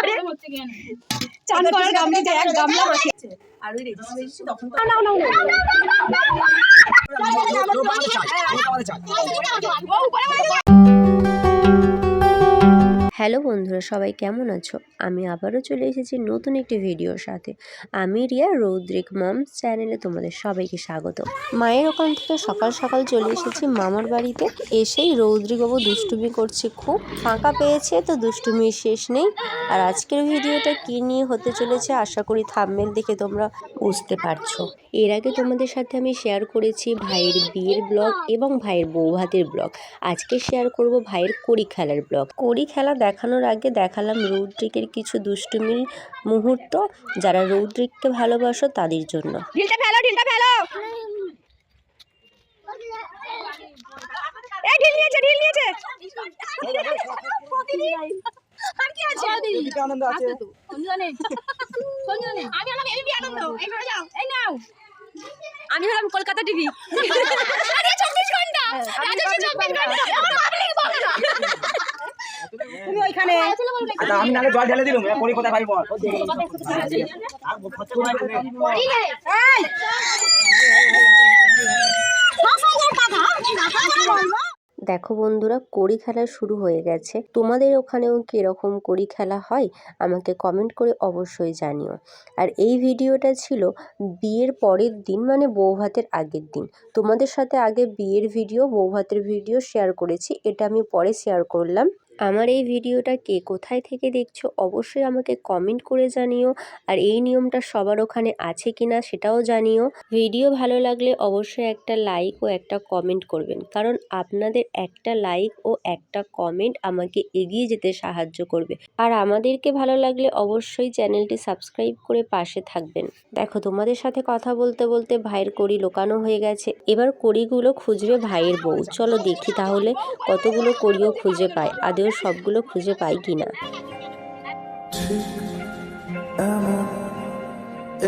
করে চান করার গামলা এক গামলা মাখিয়েছে আর ওই রেজিস্ট্রি রেজিস্ট্রি তখন না না না না হ্যালো বন্ধুরা, সবাই কেমন আছো? আমি আবারও চলে এসেছি নতুন একটি ভিডিওর সাথে। আমি রিয়া রৌদ্রিক মমস চ্যানেলে তোমাদের সবাইকে স্বাগত। মায়ের ওখান থেকে সকাল সকাল চলে এসেছি মামার বাড়িতে। এসেই রৌদ্রিকবাবু দুষ্টুমি করছে খুব। ফাঁকা পেয়েছে তো দুষ্টুমির শেষ নেই। আর আজকের ভিডিওটা কী নিয়ে হতে চলেছে আশা করি থামমেল দেখে তোমরা বুঝতে পারছ। এর আগে তোমাদের সাথে আমি শেয়ার করেছি ভাইয়ের বিয়ের ব্লগ এবং ভাইয়ের বৌভাতের ব্লগ আজকে শেয়ার করব ভাইয়ের কড়ি খেলার ব্লগ কড়ি খেলা দেখানোর আগে দেখালাম রৌদ্রিকের কিছু দুষ্টুমির মুহূর্ত। যারা রৌদ্রিককে ভালোবাসো তাদের জন্য। ঢিলটা ফেলো ঢিলটা ফেলো! এই ঢিল নিয়েছে ঢিল নিয়েছে! আর কি আছে? আনন্দ আছে। আমি হলাম এবিপি আনন্দ। এই যাও। এই নাও। আমি হলাম কলকাতা টিভি। চব্বিশ ঘণ্টা! চব্বিশ ঘণ্টা আমার পাবলিক বলে না তুমি ওইখানে আচ্ছা আমি নালে জল ঢেলে দিলাম পরে কোথায় ভাই বল। দেখো বন্ধুরা কড়ি খেলা শুরু হয়ে গেছে। তোমাদের ওখানেও কীরকম কড়ি খেলা হয় আমাকে কমেন্ট করে অবশ্যই জানিও। আর এই ভিডিওটা ছিল বিয়ের পরের দিন মানে বৌভাতের আগের দিন। তোমাদের সাথে আগে বিয়ের ভিডিও বৌভাতের ভিডিও শেয়ার করেছি এটা আমি পরে শেয়ার করলাম। আমার এই ভিডিওটা কে কোথায় থেকে দেখছ অবশ্যই আমাকে কমেন্ট করে জানিও। আর এই নিয়মটা সবার ওখানে আছে কিনা সেটাও জানিও। ভিডিও ভালো লাগলে অবশ্যই একটা লাইক ও একটা কমেন্ট করবেন। কারণ আপনাদের একটা লাইক ও একটা কমেন্ট আমাকে এগিয়ে যেতে সাহায্য করবে। আর আমাদেরকে ভালো লাগলে অবশ্যই চ্যানেলটি সাবস্ক্রাইব করে পাশে থাকবেন। দেখো, তোমাদের সাথে কথা বলতে বলতে ভাইয়ের কড়ি লোকানো হয়ে গেছে। এবার কড়িগুলো খুঁজবে ভাইয়ের বউ। চলো দেখি তাহলে কতগুলো কড়িও খুঁজে পায়। আদেও সবগুলো খুঁজে পাই কি না।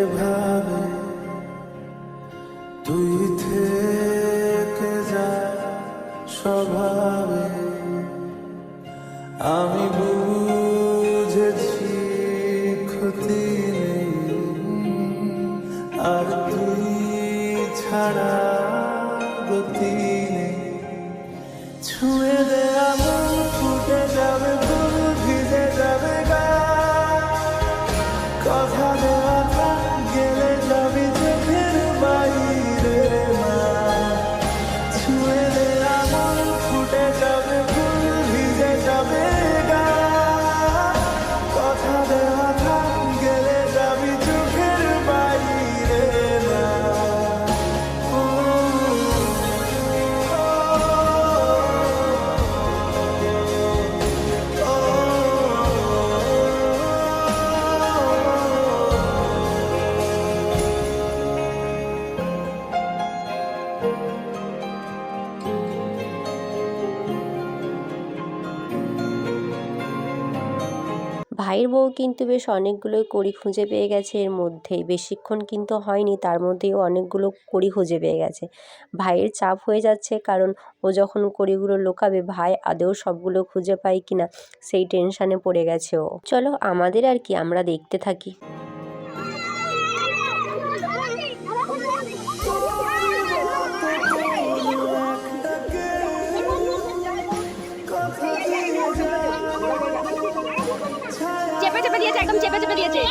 এভাবে তুই থেকে যা আমি বুঝেছি ক্ষতি আর তুই ছাড়া কথা দেওয়া ভাইয়ের বউ কিন্তু বেশ অনেকগুলোই কড়ি খুঁজে পেয়ে গেছে। এর মধ্যেই বেশিক্ষণ কিন্তু হয়নি, তার মধ্যেও অনেকগুলো কড়ি খুঁজে পেয়ে গেছে। ভাইয়ের চাপ হয়ে যাচ্ছে কারণ ও যখন কড়িগুলো লোকাবে, ভাই আদেও সবগুলো খুঁজে পায় কিনা সেই টেনশানে পড়ে গেছে ও। চলো, আমাদের আর কি, আমরা দেখতে থাকি। একদম চেপে চেপে দিয়েছে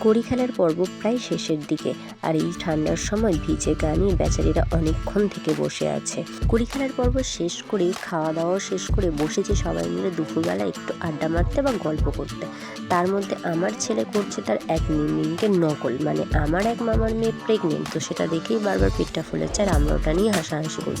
কড়ি খেলার পর্ব প্রায় শেষের দিকে আর এই ঠান্ডার সময় ভিজে গানিয়ে বেচারিরা অনেকক্ষণ থেকে বসে আছে কড়ি খেলার পর্ব শেষ করে খাওয়া দাওয়া শেষ করে বসেছে সবাই মিলে দুপুরবেলা একটু আড্ডা মারতে বা গল্প করতে তার মধ্যে আমার ছেলে করছে তার এক মিমিংকে নকল মানে আমার এক মামার মেয়ে প্রেগনেন্ট তো সেটা দেখেই বারবার পেটটা ফুলেছে আর আমরা ওটা নিয়ে হাসাহাসি করি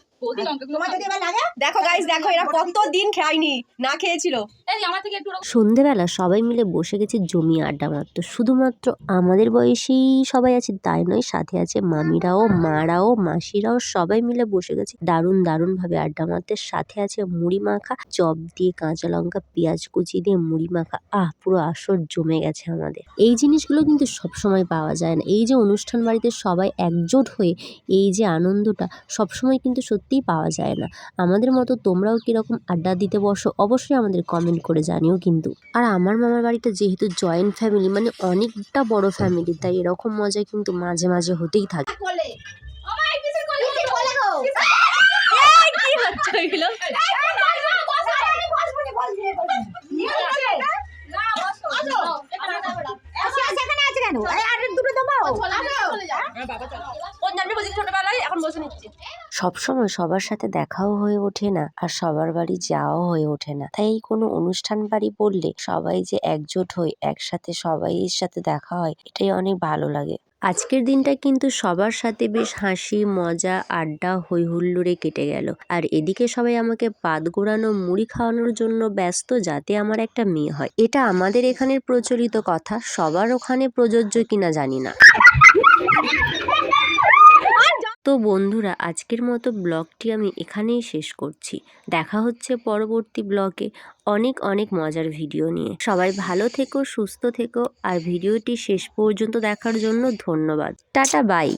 দেখো গাইস দেখো এরা কত দিন খায়নি না খেয়েছিল। সন্ধেবেলা সবাই মিলে বসে গেছে জমি আড্ডা মারতে। শুধুমাত্র আমাদের বয়সেই সবাই আছে তাই নয় সাথে আছে মামিরাও মারাও মাসিরাও সবাই মিলে বসে গেছে দারুণ দারুণ ভাবে আড্ডা মারতে। সাথে আছে মুড়ি মাখা চপ দিয়ে কাঁচা লঙ্কা পেঁয়াজ কুচি দিয়ে মুড়ি মাখা। আহ পুরো আসর জমে গেছে আমাদের। এই জিনিসগুলো কিন্তু সবসময় পাওয়া যায় না। এই যে অনুষ্ঠান বাড়িতে সবাই একজোট হয়ে এই যে আনন্দটা সবসময় কিন্তু সত্যিই পাওয়া যায় না আমাদের মতো তোমরাও কীরকম আড্ডা দিতে বসো অবশ্যই আমাদের কমেন্ট করে জানিও কিন্তু আর আমার মামার বাড়িটা যেহেতু জয়েন্ট ফ্যামিলি মানে অনেকটা বড় ফ্যামিলি তাই এরকম মজা কিন্তু মাঝে মাঝে হতেই থাকে কি হচ্ছে ওইগুলো সেখানে আছে কেন আরে আর দুটো দাও কোন সবসময় সবার সাথে দেখাও হয়ে ওঠে না আর সবার বাড়ি যাওয়াও হয়ে ওঠে না। তাই কোনো অনুষ্ঠান বাড়ি বললে সবাই যে একজোট হয়ে একসাথে সবাইয়ের সাথে দেখা হয়, এটাই অনেক ভালো লাগে। আজকের দিনটা কিন্তু সবার সাথে বেশ হাসি, মজা, আড্ডা হই হুল্লোড়ে কেটে গেল। আর এদিকে সবাই আমাকে পাত গোড়ানো মুড়ি খাওয়ানোর জন্য ব্যস্ত যাতে আমার একটা মেয়ে হয়। এটা আমাদের এখানের প্রচলিত কথা, সবার ওখানে প্রযোজ্য কিনা জানি না। তো বন্ধুরা, আজকের মতো ব্লগটি আমি এখানেই শেষ করছি। দেখা হচ্ছে পরবর্তী ব্লগে অনেক অনেক মজার ভিডিও নিয়ে। সবাই ভালো থেকো, সুস্থ থেকো, আর ভিডিওটি শেষ পর্যন্ত দেখার জন্য ধন্যবাদ। Tata, bye.